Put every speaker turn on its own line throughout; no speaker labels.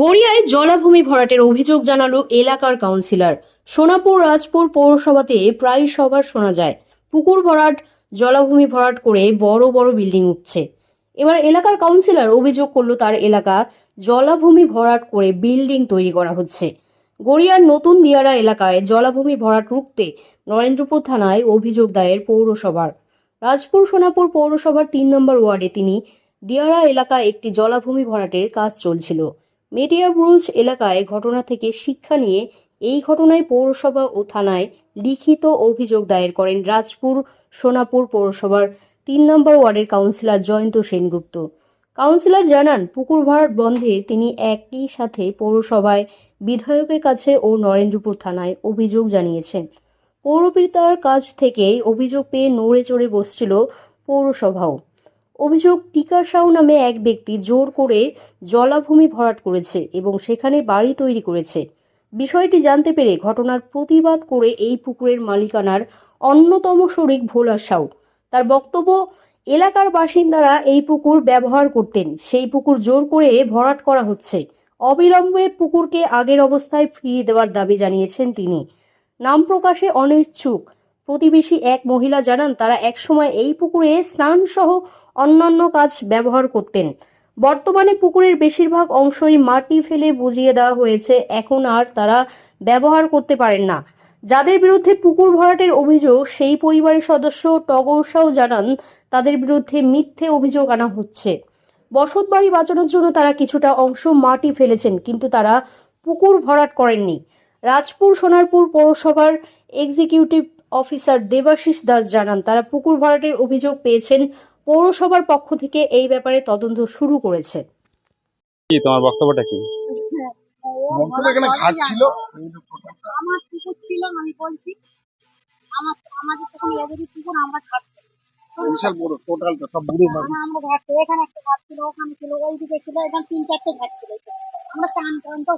গড়িয়ায় জলাভূমি ভরাটের অভিযোগ জানালো এলাকার কাউন্সিলর। সোনাপুর রাজপুর পৌরসভাতে প্রায় সবার শোনা যায়, পুকুর ভরাট, জলাভূমি ভরাট করে বড় বড় বিল্ডিং উঠছে। এবার এলাকার কাউন্সিলর অভিযোগ করল তার এলাকা জলাভূমি ভরাট করে বিল্ডিং তৈরি করা হচ্ছে। গড়িয়ার নতুন দিয়ারা এলাকায় জলাভূমি ভরাট রুখতে নরেন্দ্রপুর থানায় অভিযোগ দায়ের পৌরসভার। রাজপুর সোনাপুর পৌরসভার তিন নম্বর ওয়ার্ডে তিনি দিয়ারা এলাকায় একটি জলাভূমি ভরাটের কাজ চলছিল। মেটিয়া ব্রুলস এলাকায় ঘটনা থেকে শিক্ষা নিয়ে এই ঘটনায় পৌরসভা ও থানায় লিখিত অভিযোগ দায়ের করেন রাজপুর সোনাপুর পৌরসভার তিন নম্বর ওয়ার্ডের কাউন্সিলর জয়ন্ত সেনগুপ্ত। কাউন্সিলর জানান পুকুর ভরাট বন্ধে তিনি একই সাথে পৌরসভায় বিধায়কের কাছে ও নরেন্দ্রপুর থানায় অভিযোগ জানিয়েছেন। পৌরপিতার কাছ থেকে অভিযোগ পেয়ে নড়ে চড়ে বসছিল পৌরসভাও। অভিযোগ টিকা সাউ নামে এক ব্যক্তি জোর করে জলাভূমি ভরাট করেছে এবং সেখানে বাড়ি তৈরি করেছে। বিষয়টি জানতে পেরে ঘটনার প্রতিবাদ করে এই পুকুরের মালিকানার অন্যতম শরিক ভোলা সাউ তার বক্তব্য, এলাকার বাসিন্দারা এই পুকুর ব্যবহার করতেন। সেই পুকুর জোর করে ভরাট করা হচ্ছে। অবিলম্বে পুকুরকে আগের অবস্থায় ফিরিয়ে দেওয়ার দাবি জানিয়েছেন তিনি। নাম প্রকাশে অনিচ্ছুক। প্রতিবেশী এক মহিলা জানান, তারা একসময় এই পুকুরে স্নান সহ অন্যান্য কাজ ব্যবহার করতেন। বর্তমানে পুকুরের বেশিরভাগ অংশই মাটি ফেলে বুঝিয়ে দেওয়া হয়েছে, এখন আর তারা ব্যবহার করতে পারেন না। যাদের বিরুদ্ধে পুকুর ভরাটের অভিযোগ, সেই পরিবারের সদস্য টগর জানান, তাদের বিরুদ্ধে মিথ্যে অভিযোগ আনা হচ্ছে। বসত বাড়ি বাঁচানোর জন্য তারা কিছুটা অংশ মাটি ফেলেছেন, কিন্তু তারা পুকুর ভরাট করেননি। রাজপুর, সোনারপুর পৌরসভার এক্সিকিউটিভ অফিসার দেবাশিস দাস জানান তারা পুকুর ভরাটের অভিযোগ পেয়েছেন। পৌরসভার পক্ষ থেকে এই ব্যাপারে তদন্ত শুরু করেছে।
কি তোমার বক্তব্যটা কি?
এখানে ঘাট ছিল।
আমার পুকুর ছিল আমি বলছি আমার আমাদের তখন এদেরই পুকুর আমরা ঘাট
বিশাল বড় টোটালটা সব বুড়ো। ভাবে
মানে আমরা ঘাট এখানে একটা ঘাট ছিল ওখানে ছিল ওইদিকে ছিল এখানে তিন চারটে ঘাট ছিল। আমরা চান করেন তো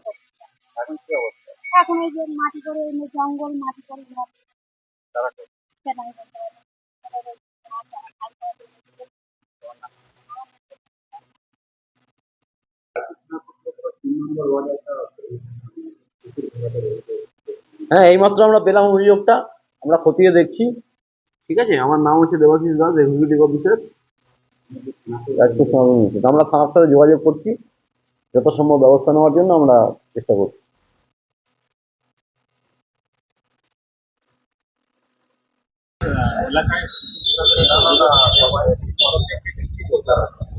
এখন কি অবস্থা?
এখন এই যে মাটি করে জঙ্গল মাটি করে ঘর
হ্যাঁ এইমাত্র আমরা পেলাম অভিযোগটা, আমরা খতিয়ে দেখছি। ঠিক আছে? আমার নাম হচ্ছে দেবাশিস দাস এক্সিকিউটিভ অফিসার আমরা থানার সাথে যোগাযোগ করছি। যত সম্ভব ব্যবস্থা নেওয়ার জন্য আমরা চেষ্টা করছি।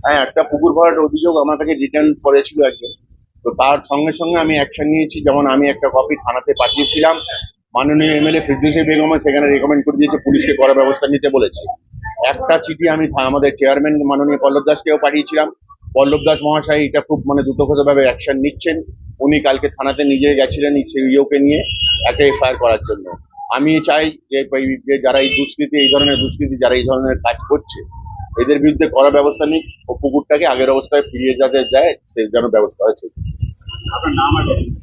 হ্যাঁ একটা পুকুর ভরাট অভিযোগ আমার কাছে রিটার্ন করেছিল একজন। তো তার সঙ্গে সঙ্গে আমি অ্যাকশন নিয়েছি। যেমন আমি একটা কপি থানাতে পাঠিয়েছিলাম। মাননীয় এমএলএ ফিরদৌসি বেগমও সেখানে রেকমেন্ড করে দিয়েছে, পুলিশকে করা ব্যবস্থা নিতে বলেছে। একটা চিঠি আমি আমাদের চেয়ারম্যান মাননীয় পল্লব দাসকেও পাঠিয়েছিলাম। পল্লব দাস মহাশয় এটা খুব মানে দ্রুতগতভাবে অ্যাকশন নিচ্ছেন। উনি কালকে থানাতে নিজে গেছিলেন সেই ইউকে নিয়ে একটা এফআইআর করার জন্য। আমি চাই যে যারা এই দুষ্কৃতি এই ধরনের দুষ্কৃতি যারা এই ধরনের কাজ করছে এদের বিরুদ্ধে করা ব্যবস্থা নিক ও পুকুরটাকে আগের অবস্থায় ফিরিয়ে যাতে যায় সে যেন ব্যবস্থা আছে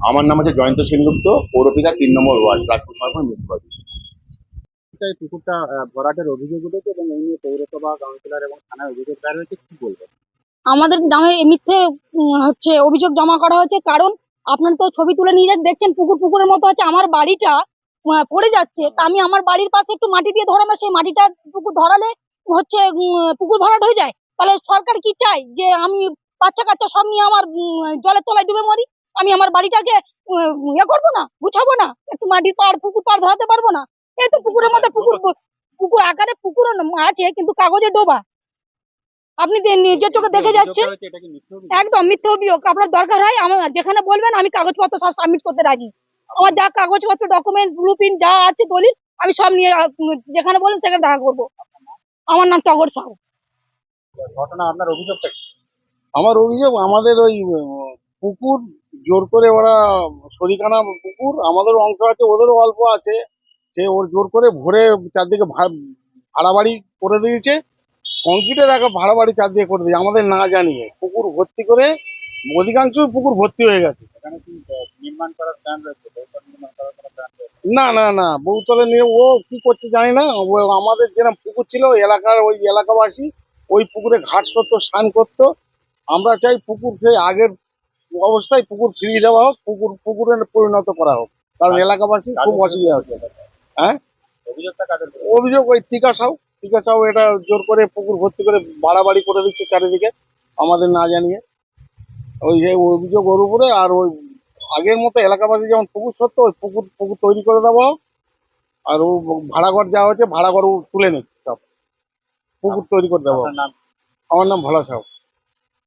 আমার নাম আছে জয়ন্ত সেনগুপ্ত পৌরপিতা তিন নম্বর ওয়ার্ড রাজপুর সরকার মিউনিসিপালিটি
এই পুকুরটা ভরাটের অভিযোগ উঠেছে এবং এই নিয়ে পৌরসভা কাউন্সিলর এবং থানায় অভিযোগ দায়ের হয়েছে কি বলব
আমাদের নামে মিথ্যে হচ্ছে অভিযোগ জমা করা হয়েছে কারণ আপনার তো ছবি তুলে নিয়ে দেখছেন পুকুর পুকুরের মতো আছে আমার বাড়িটা পড়ে যাচ্ছে তা আমি আমার বাড়ির পাশে একটু মাটি দিয়ে ধরাবো সেই মাটিটা পুকুর ধরালে হচ্ছে পুকুর ভরাট হয়ে যায়। তাহলে সরকার কি চায় যে আমি বাচ্চা কাচ্চা সব নিয়ে আমার জলের তলায় ডুবে মরি? আমি আমার বাড়িটাকে ইয়ে করব না গুছাবো না? একটু মাটির পাড় পুকুর পাড় ধরাতে পারব না? এই তো পুকুরের মধ্যে পুকুর পুকুর আকারে পুকুর আছে কিন্তু কাগজে ডোবা। আপনি নিজের চোখে দেখে যাচ্ছেন? একদম মিথ্যে অভিযোগ। আপনার দরকার হয় আমার যেখানে বলবেন আমি কাগজপত্র সব সাবমিট করতে রাজি। আমার যা কাগজপত্র ডকুমেন্টস ব্লু প্রিন্ট যা আছে দলিল আমি সব নিয়ে যেখানে বলেন সেখানে দেখা করব। আমার নাম টগর সাহু।
ঘটনা আপনার অভিযোগটা?
আমার অভিযোগ আমাদের ওই পুকুর জোর করে ওরা শরিকানা পুকুর আমাদের অংশ আছে ওদেরও অল্প আছে। সে ওর জোর করে ভরে চারদিকে ভা- ভাড়া বাড়ি করে দিয়েছে। কংক্রিটের একটা ভাড়া বাড়ি চারদিকে করে দিয়েছে আমাদের না জানিয়ে। পুকুর ভর্তি করে অধিকাংশ পুকুর ভর্তি হয়ে গেছে।
নির্মাণ করার প্ল্যান রয়েছে?
না না না। বহুতলে নিয়ে ও কি করছে জানি না। আমাদের যেরকম পুকুর ছিল এলাকার ওই এলাকাবাসী ওই পুকুরে ঘাট সত্য স্নান করতো। আমরা চাই পুকুর সেই আগের
অবস্থায় পুকুর ফিরিয়ে দেওয়া হোক পুকুর পুকুরে পরিণত করা হোক। কারণ এলাকাবাসী খুব অসুবিধা হচ্ছে। হ্যাঁ? অভিযোগ ওই টিকা সাউ। টিকা সাউ এটা জোর করে পুকুর ভর্তি করে বাড়াবাড়ি করে দিচ্ছে চারিদিকে। আমাদের না জানিয়ে। ওই যে অভিযোগ ওর উপরে আর ওই আগের মতো এলাকাবাসী যেমন পুকুর সত্য ওই পুকুর পুকুর তৈরি করে দেবো আর ও ভাড়াঘর যা হচ্ছে ভাড়াঘর তুলে নিচ্ছে সব। পুকুর তৈরি করে
নাম?
আমার নাম ভোলা সাউ